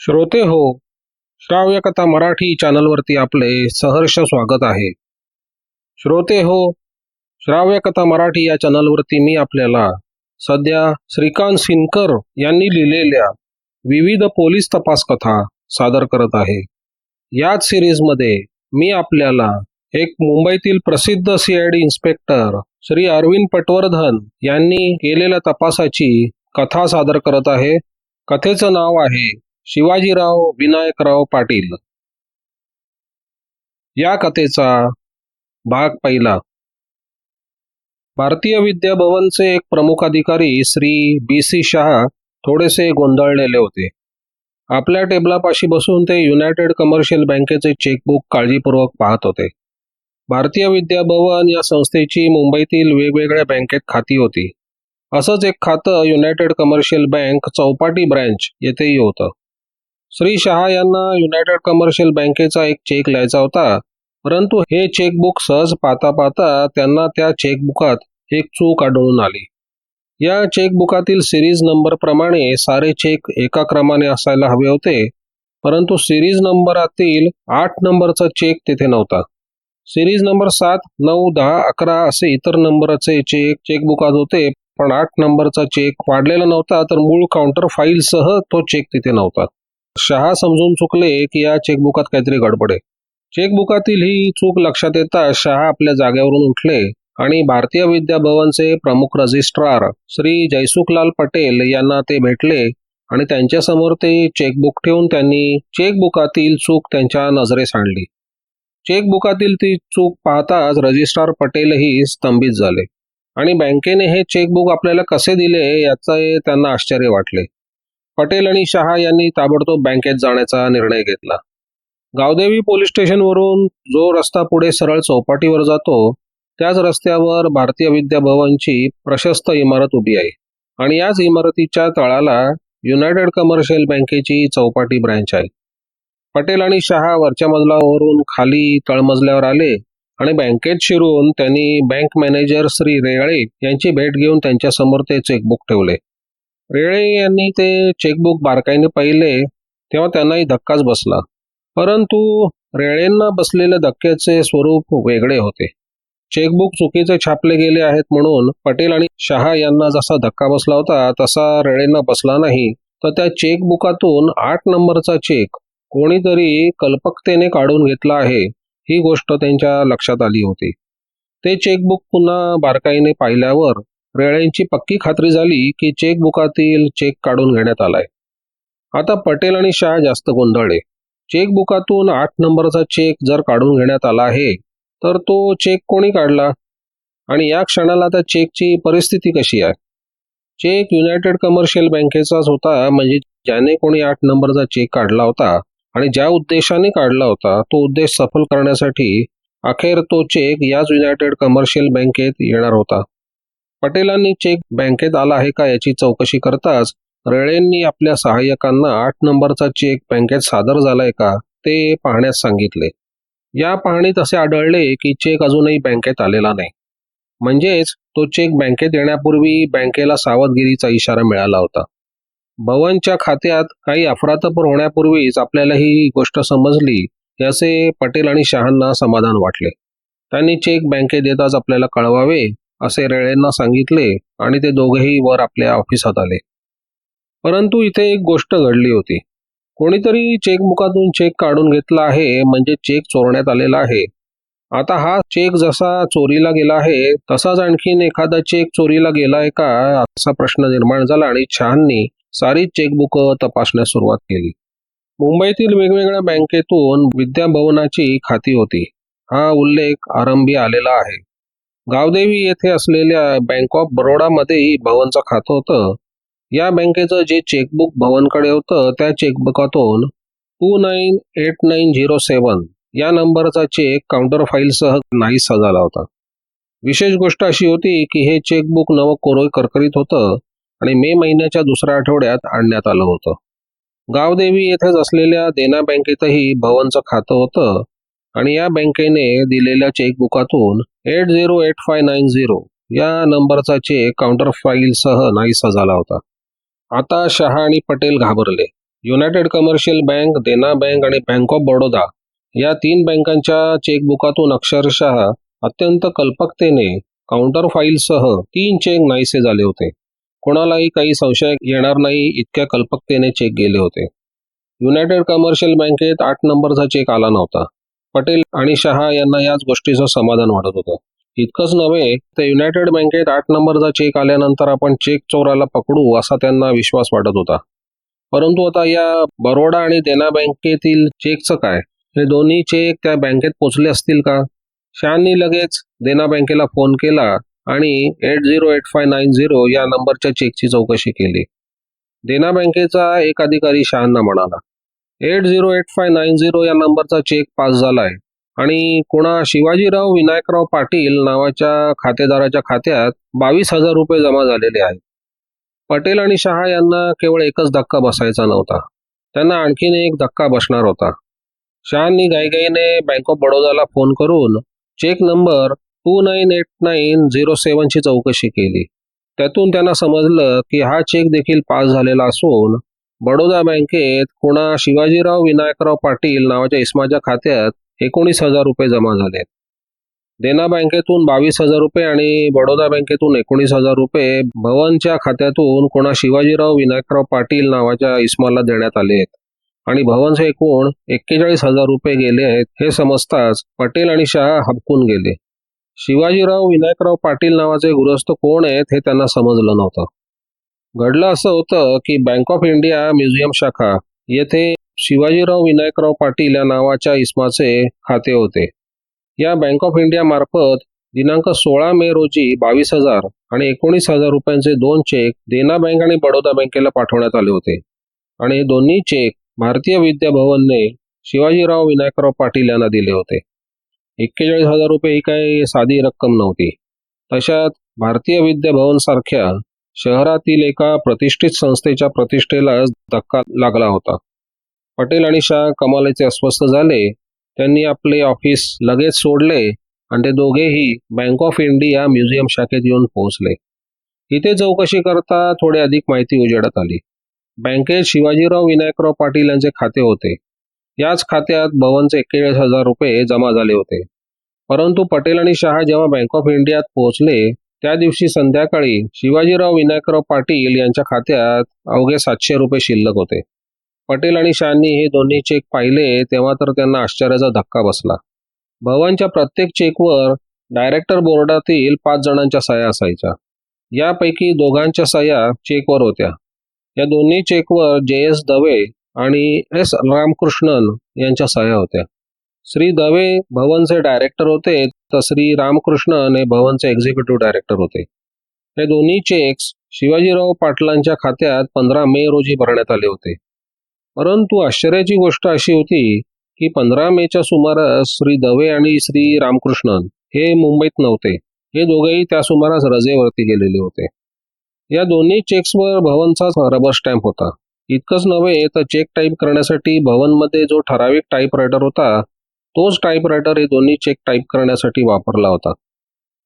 श्रोते हो श्राव्य कथा मराठी चॅनलवरती आपले सहर्ष स्वागत आहे. श्रोते हो श्राव्य कथा मराठी या चॅनलवरती मी आपल्याला सध्या श्रीकांत सिनकर यांनी लिहिलेल्या विविध पोलीस तपास कथा सादर करत आहे. याच सिरीजमध्ये मी आपल्याला एक मुंबईतील प्रसिद्ध सीआयडी इन्स्पेक्टर श्री अरविंद पटवर्धन यांनी केलेल्या तपासाची कथा सादर करत आहे. कथेचं नाव आहे शिवाजीराव विनायकराव पाटील. या कथेचा भाग पहिला. भारतीय विद्या भवनचे एक प्रमुख अधिकारी श्री बी सी शहा थोडेसे गोंधळलेले होते. आपल्या टेबलापाशी बसून ते युनायटेड कमर्शियल बँकेचे चेकबुक काळजीपूर्वक पाहत होते. भारतीय विद्या भवन या संस्थेची मुंबईतील वेगवेगळ्या बँकेत खाती होती. असंच एक खातं United Commercial Bank Chowpatty branch येथेही होतं. श्री शहा यांना युनायटेड कमर्शियल बँकेचा एक चेक लिहायचा होता. परंतु हे चेकबुक सहज पाहता पाहता त्यांना त्या चेकबुकात एक चूक आढळून आली. या चेकबुकातील सिरीज नंबर प्रमाणे सारे चेक एका क्रमाने असायला हवे होते. परंतु सिरीज नंबरातील आठ नंबरचा चेक तिथे नव्हता. सिरीज नंबर सात नऊ दहा अकरा असे इतर नंबरचे चेक चेकबुकात होते. पण आठ नंबरचा चेक वाढलेला नव्हता तर मूळ काउंटर फाईलसह तो चेक तिथे नव्हता. शहा समजून चुकले की या चेकबुकात काहीतरी गडबड आहे. चेकबुकातील ही चूक लक्षात येता शहा आपल्या जागेवरून उठले आणि भारतीय विद्या भवनचे प्रमुख रजिस्ट्रार श्री जयसुखलाल पटेल यांना ते भेटले आणि त्यांच्यासमोर ते चेकबुक ठेवून त्यांनी चेकबुकातील चूक त्यांच्या नजरेस आणली. चेकबुकातील ती चूक पाहताच रजिस्ट्रार पटेलही स्तंभित झाले आणि बँकेने हे चेकबुक आपल्याला कसे दिले याचे त्यांना आश्चर्य वाटले. पटेल आणि शहा यांनी ताबडतोब बँकेत जाण्याचा निर्णय घेतला. गावदेवी पोलीस स्टेशनवरून जो रस्ता पुढे सरळ चौपाटीवर जातो त्याच रस्त्यावर भारतीय विद्या भवनची प्रशस्त इमारत उभी आहे आणि याच इमारतीच्या तळाला युनायटेड कमर्शियल बँकेची चौपाटी ब्रँच आहे. पटेल आणि शहा वरच्या मजलावरून खाली तळमजल्यावर आले आणि बँकेत शिरून त्यांनी बँक मॅनेजर श्री रेळे यांची भेट घेऊन त्यांच्यासमोर ते चेकबुक ठेवले. रेळे यांनी ते चेकबुक बारकाईने पाहिले तेव्हा त्यांनाही धक्काच बसला. परंतु रेळेंना बसलेल्या धक्क्याचे स्वरूप वेगळे होते. चेकबुक चुकीचे छापले गेले आहेत म्हणून पटेल आणि शहा यांना जसा धक्का बसला होता तसा रेळेंना बसला नाही. तर त्या चेकबुकातून आठ नंबरचा चेक कोणीतरी कल्पकतेने काढून घेतला आहे ही गोष्ट त्यांच्या लक्षात आली होती. ते चेकबुक पुन्हा बारकाईने पाहिल्यावर रेळेंची पक्की खात्री झाली की चेकबुकातील चेक काढून घेण्यात आलाय. आता पटेल आणि शाह जास्त गोंधळले. चेकबुकातून आठ नंबरचा चेक जर काढून घेण्यात आला आहे तर तो चेक कोणी काढला? आणि या क्षणाला त्या चेकची परिस्थिती कशी आहे? चेक युनायटेड कमर्शियल बँकेचाच होता म्हणजे ज्याने कोणी आठ नंबरचा चेक काढला होता आणि ज्या उद्देशाने काढला होता तो उद्देश सफल करण्यासाठी अखेर तो चेक याच युनायटेड कमर्शियल बँकेत येणार होता. पटेलांनी चेक बँकेत आला आहे का याची चौकशी करताच रेळेंनी आपल्या सहाय्यकांना आठ नंबरचा चेक बँकेत सादर झालाय का ते पाहण्यास सांगितले. या पाहणीत असे आढळले की चेक अजूनही बँकेत आलेला नाही. म्हणजेच तो चेक बँकेत येण्यापूर्वी बँकेला सावधगिरीचा इशारा मिळाला होता. भवनच्या खात्यात काही अफरातफर होण्यापूर्वीच आपल्याला ही गोष्ट समजली याचे पटेल आणि शहांना समाधान वाटले. त्यांनी चेक बँकेत येताच आपल्याला कळवावे असे रेळेंना सांगितले आणि ते दोघेही वर आपल्या ऑफिसात आले. परंतु इथे एक गोष्ट घडली होती. कोणीतरी चेकबुकातून चेक काढून घेतला आहे म्हणजे चेक चोरण्यात आलेला आहे. आता हा चेक जसा चोरीला गेला आहे तसाच आणखीन एखादा चेक चोरीला गेला आहे का असा प्रश्न निर्माण झाला आणि शहांनी सारी चेकबुक तपासण्यास सुरुवात केली. मुंबईतील वेगवेगळ्या बँकेतून विद्याभवनाची खाती होती. हा उल्लेख आरंभी आलेला आहे. गावदेवी येथे असलेल्या बँक ऑफ बरोडामध्येही भवनचं खातं होतं. या बँकेचं जे चेकबुक भवनकडे होतं त्या चेकबुकातून two nine eight nine zero seven या नंबरचा चेक काउंटर फाईलसह नाहीसा झाला होता. विशेष गोष्ट अशी होती की हे चेकबुक नवं कोरोई करकरीत होतं आणि मे महिन्याच्या दुसऱ्या आठवड्यात आणण्यात आलं होतं. गावदेवी येथेच असलेल्या देना बँकेतही भवनचं खातं होतं. आणि या बँकेने दिलेल्या चेकबुकातून eight zero eight five nine zero या नंबरचा चेक काउंटर फाईलसह नाहीसा झाला होता. आता शहा आणि पटेल घाबरले. United Commercial Bank Dena bank आणि बँक ऑफ बडोदा या तीन बँकांच्या चेकबुकातून अक्षरशः अत्यंत कल्पकतेने काउंटर फाईलसह तीन चेक नाहीसे झाले होते. कोणालाही काही संशय येणार नाही इतक्या कल्पकतेने चेक गेले होते. युनायटेड कमर्शियल बँकेत आठ नंबरचा चेक आला नव्हता. पटेल आणि शहा यांना याच गोष्टीचं समाधान वाटत होतं. इतकंच नव्हे तर युनायटेड बँकेत आठ नंबरचा चेक आल्यानंतर आपण चेक चोराला पकडू असा त्यांना विश्वास वाटत होता. परंतु आता या बरोडा आणि देना बँकेतील चेकचं काय? हे दोन्ही चेक त्या बँकेत पोचले असतील का? शहानी लगेच देना बँकेला फोन केला आणि eight zero eight five nine zero या नंबरच्या चेकची चौकशी केली. देना बँकेचा एक अधिकारी शहांना म्हणाला eight zero eight five nine zero या नंबरचा चेक पास झालाय. आणि कोणा शिवाजीराव विनायकराव पाटील नावाच्या खातेदाराच्या खात्यात बावीस हजार रुपये जमा झालेले आहेत. पटेल आणि शहा यांना केवळ एकच धक्का बसायचा नव्हता. त्यांना आणखीन एक धक्का बसणार होता. शहांनी घाईघाईने बँक ऑफ बडोदाला फोन करून cheque number two nine eight nine zero सेवनची चौकशी केली. त्यातून त्यांना समजलं की हा चेक देखील पास झालेला असून बडोदा बँकेत कोणा शिवाजीराव विनायकराव पाटील नावाच्या इस्माच्या खात्यात एकोणीस हजार रुपये जमा झाले. देना बँकेतून बावीस हजार रुपये आणि बडोदा बँकेतून एकोणीस हजार रुपये भवनच्या खात्यातून कोणा शिवाजीराव विनायकराव पाटील नावाच्या इस्माला देण्यात आले आहेत. आणि भवनचे एकूण एक्केचाळीस हजार रुपये गेले आहेत हे समजताच पटेल आणि शहा हबकून गेले. शिवाजीराव विनायकराव पाटील नावाचे गृहस्थ कोण आहेत हे त्यांना समजलं नव्हतं. घडलं असं होतं की बँक ऑफ इंडिया म्युझियम शाखा येथे शिवाजीराव विनायकराव पाटील या नावाच्या इस्माचे खाते होते. या बँक ऑफ इंडिया मार्फत दिनांक सोळा मे रोजी बावीस हजार आणि एकोणीस हजार रुपयांचे दोन चेक देना बँक आणि बडोदा बँकेला पाठवण्यात आले होते. आणि दोन्ही चेक भारतीय विद्याभवनने शिवाजीराव विनायकराव पाटील यांना दिले होते. एक्केचाळीस हजार रुपये ही काही साधी रक्कम नव्हती. तशात भारतीय विद्याभवन सारख्या शहरातील एका प्रतिष्ठित संस्थेच्या प्रतिष्ठेला धक्का लागला होता. पटेल आणि शाह कमालीचे अस्वस्थ झाले. त्यांनी आपले ऑफिस लगेच सोडले आणि ते दोघेही बँक ऑफ इंडिया म्युझियम शाखेत येऊन पोहोचले. इथे चौकशी करता थोडी अधिक माहिती उजेडत आली. बँकेत शिवाजीराव विनायकराव पाटील यांचे खाते होते. याच खात्यात भवनचे एक्केचाळीस हजार रुपये जमा झाले होते. परंतु पटेल आणि शहा जेव्हा बँक ऑफ इंडियात पोहोचले त्या दिवशी संध्याकाळी शिवाजीराव विनायकराव पाटील यांच्या खात्यात अवघे सातशे रुपये शिल्लक होते. पटेल आणि शहांनी हे दोन्ही चेक पाहिले तेव्हा तर त्यांना आश्चर्याचा धक्का बसला. भवनच्या प्रत्येक चेकवर डायरेक्टर बोर्डातील पाच जणांच्या सह्या असायच्या. यापैकी दोघांच्या सह्या चेकवर होत्या. या दोन्ही चेकवर जे एस दवे आणि एस रामकृष्णन यांच्या सह्या होत्या. श्री दवे भवनचे डायरेक्टर होते तर श्री रामकृष्णन हे भवनचे एक्झिक्युटिव्ह डायरेक्टर होते. हे दोन्ही चेक्स शिवाजीराव पाटलांच्या खात्यात पंधरा मे रोजी भरण्यात आले होते. परंतु आश्चर्याची गोष्ट अशी होती की पंधरा मेच्या सुमारास श्री दवे आणि श्री रामकृष्णन हे मुंबईत नव्हते. हे दोघेही त्या सुमारास रजेवरती गेलेले होते. या दोन्ही चेक्सवर भवनचाच रबर स्टॅम्प होता. इतकंच नव्हे तर चेक टाईप करण्यासाठी भवनमध्ये जो ठराविक टाईपरायटर होता तोच टाईपरायटर हे दोन्ही चेक टाईप करण्यासाठी वापरला होता.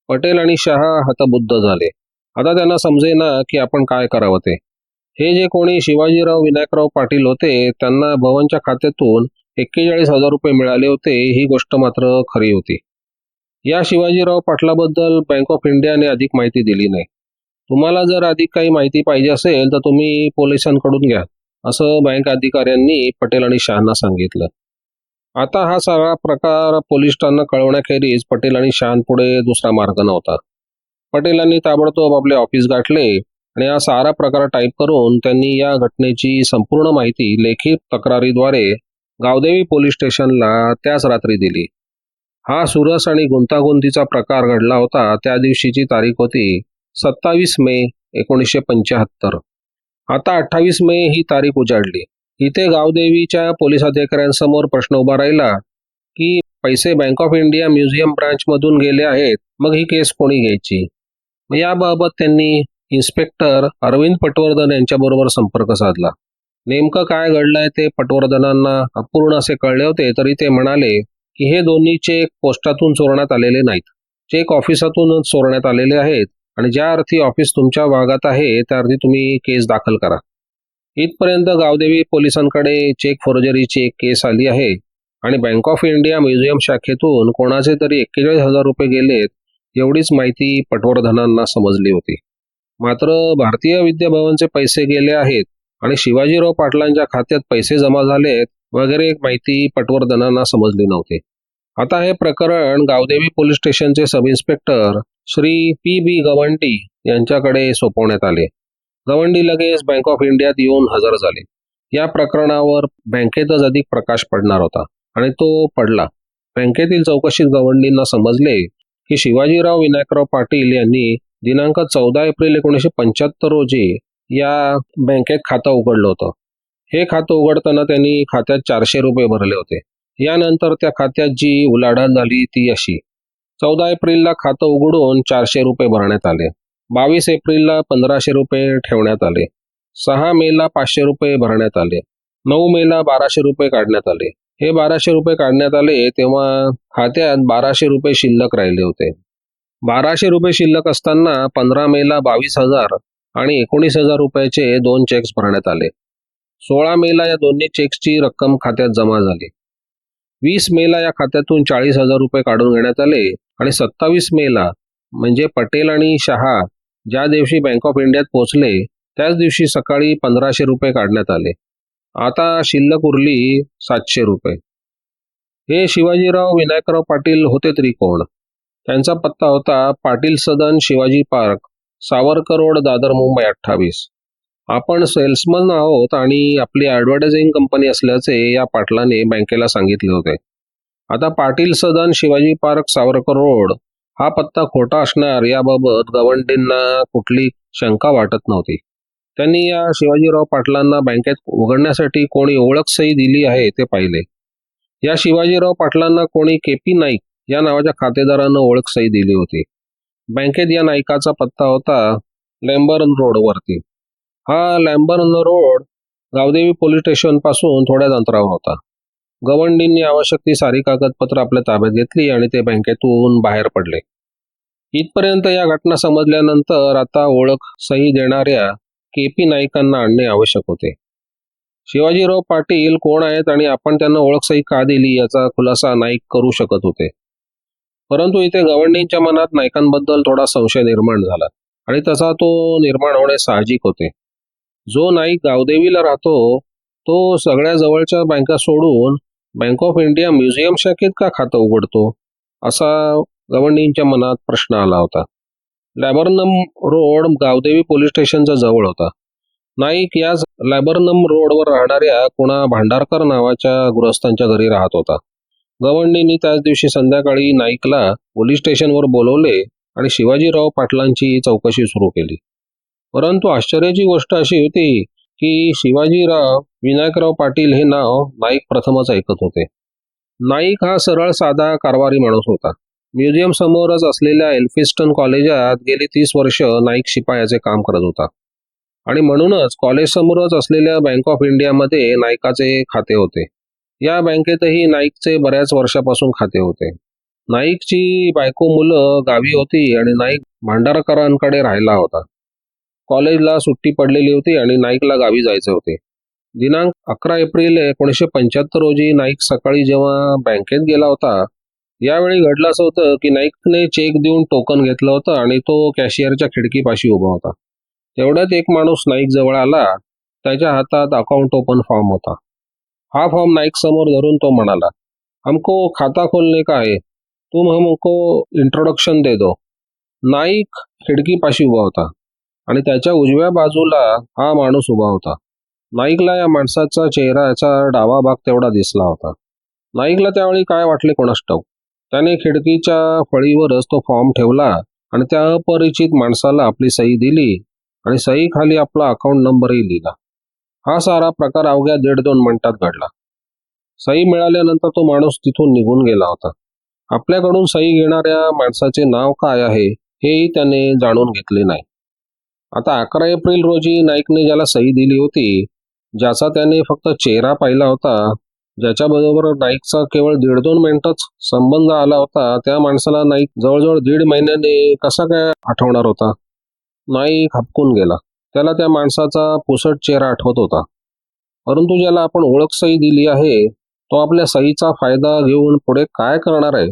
पटेल आणि शहा हतबुद्ध झाले. आता त्यांना समजेना की आपण काय करावं ते. हे जे कोणी शिवाजीराव विनायकराव पाटील होते त्यांना भवनच्या खात्यातून एक्केचाळीस हजार रुपये मिळाले होते ही गोष्ट मात्र खरी होती. या शिवाजीराव पाटलाबद्दल बँक ऑफ इंडियाने अधिक माहिती दिली नाही. तुम्हाला जर अधिक काही माहिती पाहिजे असेल तर तुम्ही पोलिसांकडून घ्या असं बँक अधिकाऱ्यांनी पटेल आणि शहांना सांगितलं. आता हा सगळा प्रकार पोलिसांना कळवण्याखेरीज पटेल आणि शहांपुढे दुसरा मार्ग नव्हता. पटेलांनी ताबडतोब आपले ऑफिस गाठले आणि हा सारा प्रकार टाईप करून त्यांनी या घटनेची संपूर्ण माहिती लेखी तक्रारीद्वारे गावदेवी पोलीस स्टेशनला त्याच रात्री दिली. हा सुरस आणि गुंतागुंतीचा प्रकार घडला होता त्या दिवशीची तारीख होती सत्तावीस मे एकोणीसशे पंच्याहत्तर. आता अठ्ठावीस मे ही तारीख उजाडली. इथे गावदेवीच्या पोलीस अधिकाऱ्यांसमोर प्रश्न उभा राहिला की पैसे बँक ऑफ इंडिया म्युझियम ब्रांचमधून गेले आहेत मग ही केस कोणी घ्यायची? याबाबत त्यांनी इन्स्पेक्टर अरविंद पटवर्धन यांच्याबरोबर संपर्क साधला. नेमकं काय घडलंय ते पटवर्धनांना अपूर्ण असे कळले होते तरी ते म्हणाले की हे दोन्ही चेक पोस्टातून चोरण्यात आलेले नाहीत. चेक ऑफिसातूनच चोरण्यात आलेले आहेत आणि ज्या अर्थी ऑफिस तुमच्या भागात आहे त्या अर्थी तुम्ही केस दाखल करा. इथपर्यंत गावदेवी पोलिसांकडे चेक फोर्जरीची एक केस आली आहे. आणि बँक ऑफ इंडिया म्युझियम शाखेतून कोणाचे तरी एक्केचाळीस हजार रुपये गेलेत एवढीच माहिती पटवर्धनांना समजली होती. मात्र भारतीय विद्याभवनचे पैसे गेले आहेत आणि शिवाजीराव पाटलांच्या खात्यात पैसे जमा झालेत वगैरे एक माहिती पटवर्धनांना समजली नव्हती. आता हे प्रकरण गावदेवी पोलीस स्टेशनचे sub inspector Shri P B Gavanti यांच्याकडे सोपवण्यात आले. गवंडी लगेच बँक ऑफ इंडियात येऊन हजर झाले. या प्रकरणावर बँकेतच अधिक प्रकाश पडणार होता आणि तो पडला. बँकेतील चौकशीत गवंडींना समजले की शिवाजीराव विनायकराव पाटील यांनी दिनांक चौदा एप्रिल एकोणीसशे पंच्याहत्तर रोजी या बँकेत खातं उघडलं होतं. हे खातं उघडताना त्यांनी खात्यात चारशे रुपये भरले होते. यानंतर त्या खात्यात जी उलाढाल झाली ती अशी. चौदा एप्रिलला खातं उघडून चारशे रुपये भरण्यात आले. बावीस एप्रिलला पंधराशे रुपये ठेवण्यात आले. सहा मेला पाचशे रुपये भरण्यात आले. नऊ मेला बाराशे रुपये काढण्यात आले. हे बाराशे रुपये काढण्यात आले तेव्हा खात्यात बाराशे रुपये शिल्लक राहिले होते. बाराशे रुपये शिल्लक असताना पंधरा मेला बावीस हजार आणि एकोणीस हजार रुपयाचे दोन चेक्स भरण्यात आले. सोळा मेला या दोन्ही चेक्सची रक्कम खात्यात जमा झाली. वीस मेला या खात्यातून चाळीस हजार रुपये काढून घेण्यात आले आणि सत्तावीस मेला म्हणजे पटेल आणि शहा ज्या दिवशी बँक ऑफ इंडियात पोहोचले त्याच दिवशी सकाळी पंधराशे रुपये काढण्यात आले. आता शिल्लक उरली सातशे रुपये. हे शिवाजीराव विनायकराव पाटील होते तरी कोण? त्यांचा पत्ता होता पाटील सदन शिवाजी पार्क सावरकर रोड दादर मुंबई अठ्ठावीस. आपण सेल्समन आहोत आणि आपली ॲडव्हर्टायझिंग कंपनी असल्याचे या पाटलाने बँकेला सांगितले होते. आता पाटील सदन शिवाजी पार्क सावरकर रोड हा पत्ता खोटा असणार याबाबत गवंडींना कुठली शंका वाटत नव्हती. त्यांनी या शिवाजीराव पाटलांना बँकेत उघडण्यासाठी कोणी ओळख सही दिली आहे ते पाहिले. या शिवाजीराव पाटलांना कोणी केपी नाईक या नावाच्या खातेदारानं ओळख सही दिली होती. बँकेत या नाईकाचा पत्ता होता लॅम्बर्न रोडवरती. हा लॅम्बर्न रोड गावदेवी पोलीस स्टेशनपासून थोड्याच अंतरावर होता. गवंडींनी आवश्यक ती सारी कागदपत्र आपल्या ताब्यात घेतली आणि ते बँकेतून बाहेर पडले. इथपर्यंत या घटना समजल्यानंतर आता ओळख सही देणाऱ्या के पी नाईकांना आणणे आवश्यक होते. शिवाजीराव पाटील कोण आहेत आणि आपण त्यांना ओळख सही का दिली याचा खुलासा नाईक करू शकत होते. परंतु इथे गवंडींच्या मनात नायकांबद्दल थोडा संशय निर्माण झाला आणि तसा तो निर्माण होणे साहजिक होते. जो नाईक गावदेवीला राहतो तो सगळ्या जवळच्या बँका सोडून बँक ऑफ इंडिया म्युझियम शाखेत का खातं उघडतो? असा गवंडींच्या मनात प्रश्न आला होता. लॅबर्नम रोड गावदेवी पोलीस स्टेशनच्या जवळ होता. नाईक याच लॅबरनम रोडवर राहणाऱ्या कुणा भांडारकर नावाच्या गृहस्थांच्या घरी राहत होता. गवंडींनी त्याच दिवशी संध्याकाळी नाईकला पोलीस स्टेशनवर बोलवले आणि शिवाजीराव पाटलांची चौकशी सुरू केली. परंतु आश्चर्याची गोष्ट अशी होती की शिवाजीराव विनायकराव पाटील हे नाव नाईक प्रथमच ऐकत होते. नाईक हा सरळ साधा कारवारी माणूस होता. म्युझियम समोरच असलेल्या एल्फिस्टन कॉलेजात गेली तीस वर्ष नाईक शिपायाचे काम करत होता. आणि म्हणूनच कॉलेज समोरच असलेल्या बँक ऑफ इंडियामध्ये नाईकाचे खाते होते. या बँकेतही नाईकचे बऱ्याच वर्षापासून खाते होते. नाईकची बायको मुलं गावी होती आणि नाईक भांडारकरांकडे राहिला होता. कॉलेजला सुट्टी पडलेली होती आणि नाईकला गावी जायचे होते. दिनांक अकरा एप्रिल एकोणीसशे पंच्याहत्तर रोजी नाईक सकाळी जेव्हा बँकेत गेला होता यावेळी घडलं असं होतं की नाईकने चेक देऊन टोकन घेतलं होतं आणि तो कॅशियरच्या खिडकीपाशी उभा होता. तेवढ्यात एक माणूस नाईक जवळ आला त्याच्या हातात अकाउंट ओपन फॉर्म होता. हा फॉर्म नाईक समोर धरून तो म्हणाला हमको खाता खोलने का है? तुम हमको इंट्रोडक्शन दे दो. नाईक खिडकीपाशी उभा होता. आणि त्याच्या उजव्या बाजूला हा माणूस उभा होता. नाईकला या माणसाचा चेहऱ्याचा डावा भाग तेवढा दिसला होता. नाईकला त्यावेळी काय वाटले कोणास ठाऊक? त्याने खिडकीच्या फळीवरच तो फॉर्म ठेवला आणि त्या अपरिचित माणसाला आपली सही दिली आणि सही खाली आपला अकाउंट नंबरही लिहिला. हा सारा प्रकार अवघ्या दीड दोन मिनिटात घडला. सही मिळाल्यानंतर तो माणूस तिथून निघून गेला होता. आपल्याकडून सही घेणाऱ्या माणसाचे नाव काय आहे हेही त्याने जाणून घेतले नाही. आता अकरा एप्रिल रोजी नाईकने ज्याला सही दिली होती ज्याचा त्याने फक्त चेहरा पाहिला होता ज्याच्याबरोबर नाईकचा केवळ दीड दोन मिनिटच संबंध आला होता त्या माणसाला नाईक जवळजवळ दीड महिन्याने कसा काय आठवणार होता? नाईक हपकून गेला. त्याला त्या माणसाचा पुसट चेहरा आठवत होता. परंतु ज्याला आपण ओळख सही दिली आहे तो आपल्या सहीचा फायदा घेऊन पुढे काय करणार आहे?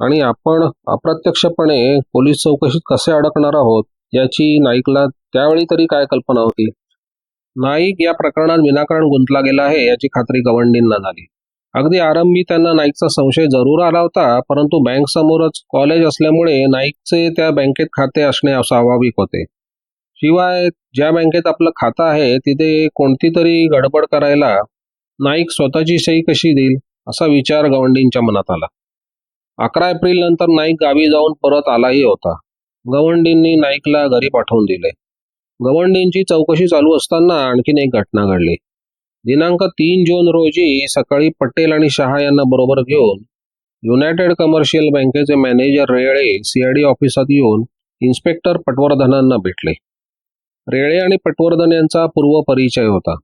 आणि आपण अप्रत्यक्षपणे पोलीस चौकशीत कसे अडकणार आहोत याची नाईकला त्यावेळी तरी काय कल्पना होती? नाईक या प्रकरणात विनाकारण गुंतला गेला आहे याची खात्री गवंडींना झाली. अगदी आरंभी त्यांना नाईकचा संशय जरूर आला होता परंतु बँक समोरच कॉलेज असल्यामुळे नाईकचे त्या बँकेत खाते असणे स्वाभाविक होते. शिवाय ज्या बँकेत आपलं खातं आहे तिथे कोणती तरी गडबड करायला नाईक स्वतःची सही कशी देईल असा विचार गवंडींच्या मनात आला. अकरा एप्रिल नंतर नाईक गावी जाऊन परत आलाही होता. गवंडींनी नाईकला घरी पाठवून दिले. गवंडींची चौकशी चालू असताना आणखीन एक घटना घडली. दिनांक तीन जून रोजी सकाळी पटेल आणि शहा यांना बरोबर घेऊन युनायटेड कमर्शियल बँकेचे मॅनेजर रेळे सीआयडी ऑफिसात येऊन इन्स्पेक्टर पटवर्धनांना भेटले. रेळे आणि पटवर्धन यांचा पूर्व परिचय होता.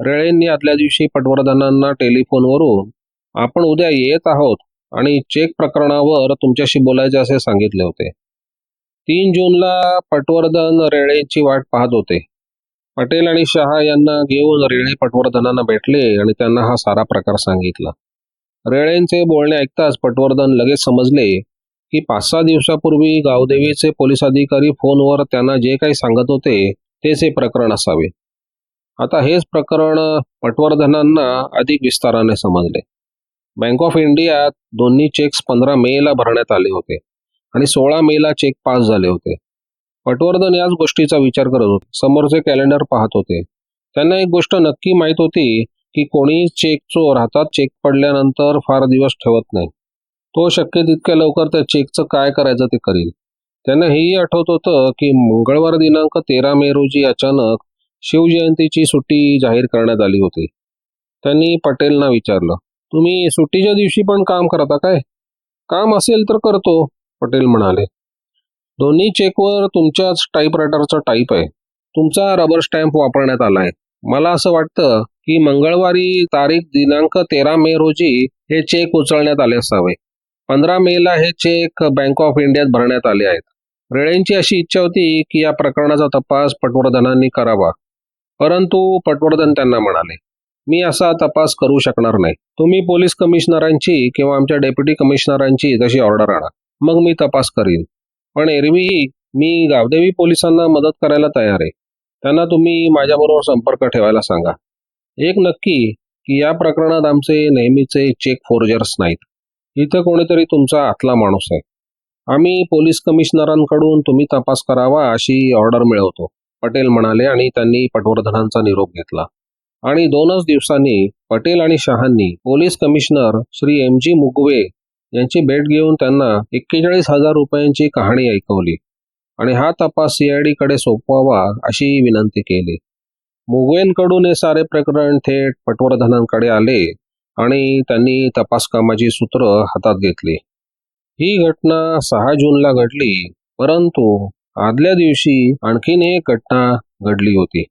रेळेंनी आदल्या दिवशी पटवर्धनांना टेलिफोनवरून आपण उद्या येत आहोत आणि चेक प्रकरणावर तुमच्याशी बोलायचे असे सांगितले होते. तीन जूनला पटवर्धन रेळेची वाट पाहत होते. पटेल आणि शहा यांना घेऊन रेळे पटवर्धनांना भेटले आणि त्यांना हा सारा प्रकार सांगितला. रेळेंचे बोलणे ऐकताच पटवर्धन लगेच समजले की पाच सहा दिवसापूर्वी गावदेवीचे पोलीस अधिकारी फोनवर त्यांना जे काही सांगत होते तेच हे प्रकरण असावे. आता हेच प्रकरण पटवर्धनांना अधिक विस्ताराने समजले. बँक ऑफ इंडियात दोन्ही चेक्स पंधरा मेला भरण्यात आले होते. आणि सोळा मेला चेक पास झाले होते. पटवर्धन याच गोष्टीचा विचार करत होते. समोरचे कॅलेंडर पाहत होते. त्यांना एक गोष्ट नक्की माहीत होती की कोणी चेक चोर हातात चेक पडल्यानंतर फार दिवस ठेवत नाही. तो शक्य तितक्या लवकर त्या चेकचं काय करायचं ते करील. त्यांना हेही आठवत होतं की मंगळवार दिनांक तेरा मे रोजी अचानक शिवजयंतीची सुट्टी जाहीर करण्यात आली होती. त्यांनी पटेलना विचारलं तुम्ही सुट्टीच्या दिवशी पण काम करता काय? काम असेल तर करतो. पटेल म्हणाले दोन्ही चेकवर तुमच्याच टाईपरायटरचा टाईप आहे. तुमचा रबर स्टॅम्प वापरण्यात आला आहे. मला असं वाटतं की मंगळवारी तारीख दिनांक तेरा मे रोजी हे चेक उचलण्यात आले असावे. पंधरा मेला हे चेक बँक ऑफ इंडियात भरण्यात आले आहेत. रेळेंची अशी इच्छा होती की या प्रकरणाचा तपास पटवर्धनांनी करावा. परंतु पटवर्धन त्यांना म्हणाले मी असा तपास करू शकणार नाही. तुम्ही पोलीस कमिशनरांची किंवा आमच्या डेप्युटी कमिशनरांची तशी ऑर्डर आणा. मग मी तपास करीन. पण एरवीही मी गावदेवी पोलिसांना मदत करायला तयार आहे. त्यांना तुम्ही माझ्याबरोबर संपर्क ठेवायला सांगा. एक नक्की की या प्रकरणात आमचे नेहमीचे चेक फोर्जर्स नाहीत. इथं कोणीतरी तुमचा आतला माणूस आहे. आम्ही पोलीस कमिशनरांकडून तुम्ही तपास करावा अशी ऑर्डर मिळवतो पटेल म्हणाले आणि त्यांनी पटवर्धनांचा निरोप घेतला. आणि दोनच दिवसांनी पटेल आणि शहांनी police commissioner Shri M G Mugwe यांची भेट घेऊन त्यांना एक्केचाळीस हजार रुपयांची कहाणी ऐकवली. आणि हा तपास सीआयडीकडे सोपवावा अशी विनंती केली. मुगवेंकडून हे सारे प्रकरण थेट पटवर्धनांकडे आले आणि त्यांनी तपास कामाची सूत्र हातात घेतली. ही घटना सहा जूनला घडली परंतु आदल्या दिवशी आणखीन एक घटना घडली होती.